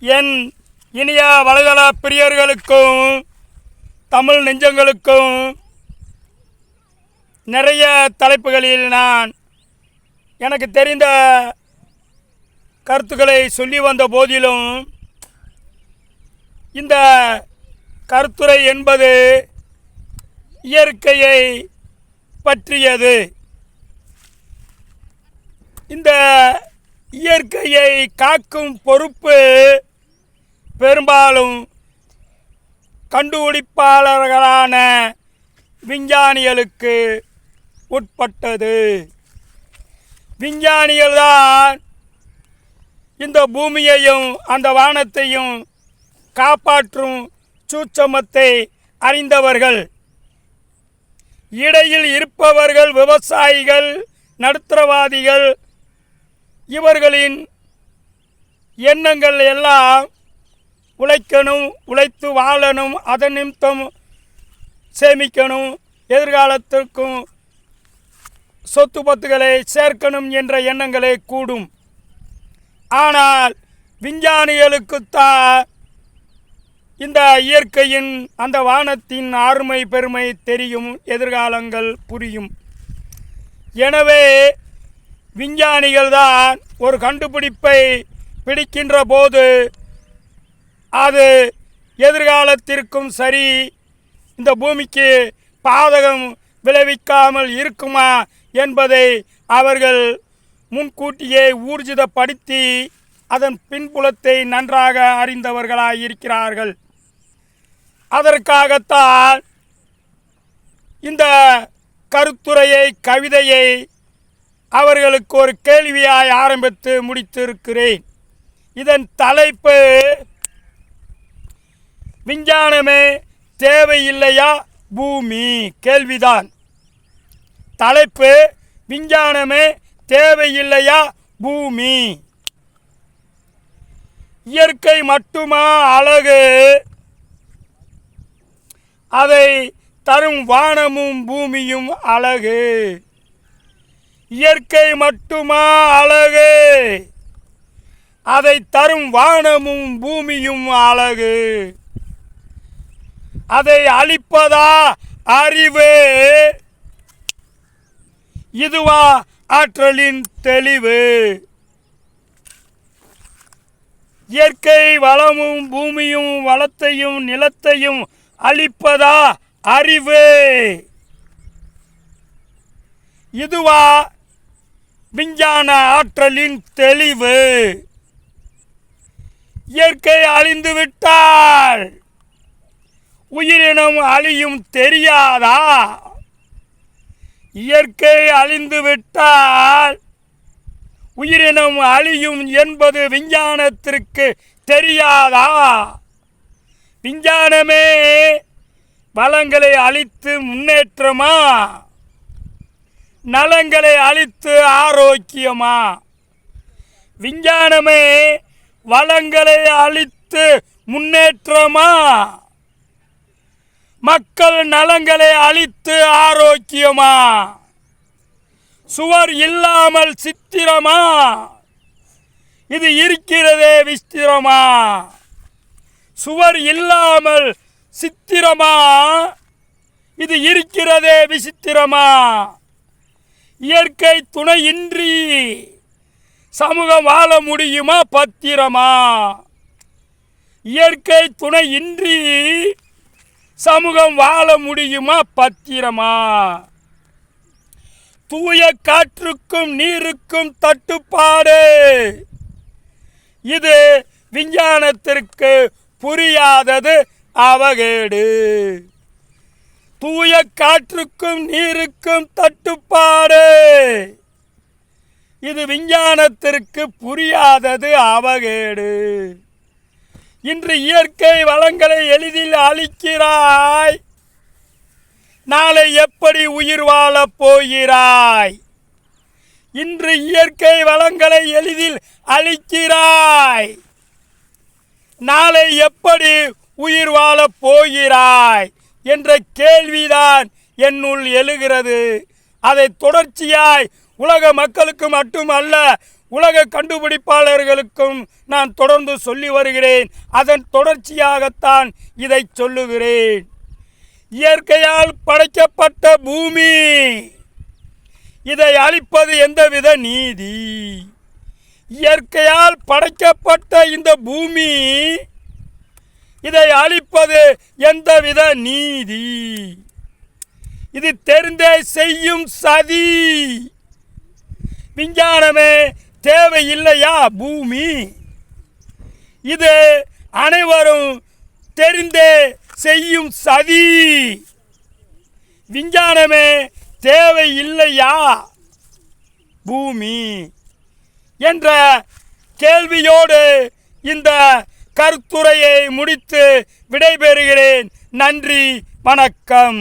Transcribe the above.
என் இனிய வலைதள பிரியர்களுக்கும் தமிழ் நெஞ்சங்களுக்கும் நிறைய தலைப்புகளில் நான் எனக்கு தெரிந்த கருத்துக்களை சொல்லி வந்த போதிலும் இந்த கருத்துரை என்பது இயற்கையை பற்றியது. இந்த இயற்கையை காக்கும் பொறுப்பு பெரும்பாலும் கண்டுபிடிப்பாளர்களான விஞ்ஞானிகளுக்கு உட்பட்டது. விஞ்ஞானிகள்தான் இந்த பூமியையும் அந்த வானத்தையும் காப்பாற்றும் சூட்சமத்தை அறிந்தவர்கள். இடையில் இருப்பவர்கள் விவசாயிகள் நடுத்தரவாதிகள் இவர்களின் எண்ணங்கள் எல்லாம் உழைக்கணும் உழைத்து வாழணும் அதன் நிமித்தம் சேமிக்கணும் எதிர்காலத்திற்கும் சொத்து பத்துகளை சேர்க்கணும் என்ற எண்ணங்களே கூடும். ஆனால் விஞ்ஞானிகளுக்குத்தான் இந்த இயற்கையின் அந்த வானத்தின் ஆறுமை பெருமை தெரியும் எதிர்காலங்கள் புரியும். எனவே விஞ்ஞானிகள் தான் ஒரு கண்டுபிடிப்பை பிடிக்கின்ற போது அது எதிர்காலத்திற்கும் சரி. இந்த பூமிக்கு பாதகம் விளைவிக்காமல் இருக்குமா என்பதை அவர்கள் முன்கூட்டியே ஊர்ஜிதப்படுத்தி அதன் பின்புலத்தை நன்றாக அறிந்தவர்களாக இருக்கிறார்கள் அதற்காகத்தான் இந்த கருத்துரையை கவிதையை அவர்களுக்கு ஒரு கேள்வியாய் ஆரம்பித்து முடித்திருக்கிறேன். இதன் தலைப்பு விஞ்ஞானமே தேவையில்லையா? பூமி. கேள்விதான். தலைப்பு விஞ்ஞானமே தேவையில்லையா? பூமி. இயற்கை மட்டுமா அழகு? அதை தரும் வானமும் பூமியும் அழகு. இயற்கை மட்டுமா அழகு? அதை தரும் வானமும் பூமியும் அழகு. அதை அழிப்பதா அறிவு? இதுவா ஆற்றலின் தெளிவு. இயற்கை வளமும் பூமியும் வளத்தையும் நிலத்தையும் அழிப்பதா அறிவு? இதுவா விஞ்ஞான ஆற்றலின் தெளிவு. இயற்கை அழிந்து விட்டால் உயிரினம் அழியும் தெரியாதா? இயற்கை அழிந்து விட்டால் உயிரினம் அழியும் என்பது விஞ்ஞானத்திற்கு தெரியாதா? விஞ்ஞானமே வளங்களை அழித்து முன்னேற்றமா? நலங்களை அழித்து ஆரோக்கியமா? விஞ்ஞானமே வளங்களை அழித்து முன்னேற்றமா? மக்கள் நலங்களை அழித்து ஆரோக்கியமா? சுவர் இல்லாமல் சித்திரமா? இது இருக்கிறதே விஸ்திரமா? சுவர் இல்லாமல் சித்திரமா? இது இருக்கிறதே விசித்திரமா? இயற்கை துணையின்றி சமூகம் வாழ முடியுமா பத்திரமா? இயற்கை துணையின்றி சமூகம் வாழ முடியுமா? பத்திரமா? தூய காற்றுக்கும் நீருக்கும் தட்டுப்பாடு. இது விஞ்ஞானத்திற்கு புரியாதது அவகேடு. தூய காற்றுக்கும் நீருக்கும் தட்டுப்பாடு. இது விஞ்ஞானத்திற்கு புரியாதது அவகேடு. இன்று இயற்கை வளங்களை எளிதில் அழிக்கிறாய். நாளை எப்படி உயிர் வாழப் போகிறாய்? இன்று இயற்கை வளங்களை எளிதில் அழிக்கிறாய். நாளை எப்படி உயிர் வாழப் போகிறாய்? என்ற கேள்விதான் என்னுள் எழுகிறது. அதை தொடர்ச்சியாய் உலக மக்களுக்கு மட்டுமல்ல உலக கண்டுபிடிப்பாளர்களுக்கும் நான் தொடர்ந்து சொல்லி வருகிறேன். அதன் தொடர்ச்சியாகத்தான் இதை சொல்லுகிறேன். இயற்கையால் படைக்கப்பட்ட பூமி. இதை அழிப்பது எந்தவித நீதி? இயற்கையால் படைக்கப்பட்ட இந்த பூமி. இதை அழிப்பது எந்தவித நீதி? இது தெரிந்தே செய்யும் சதி. விஞ்ஞானமே தேவையில்லையா பூமி? இது அனைவரும் தெரிந்தே செய்யும் சதி. விஞ்ஞானமே தேவையில்லையா பூமி? என்ற கேள்வியோடு இந்த கருத்துரையை முடித்து விடைபெறுகிறேன். நன்றி வணக்கம்.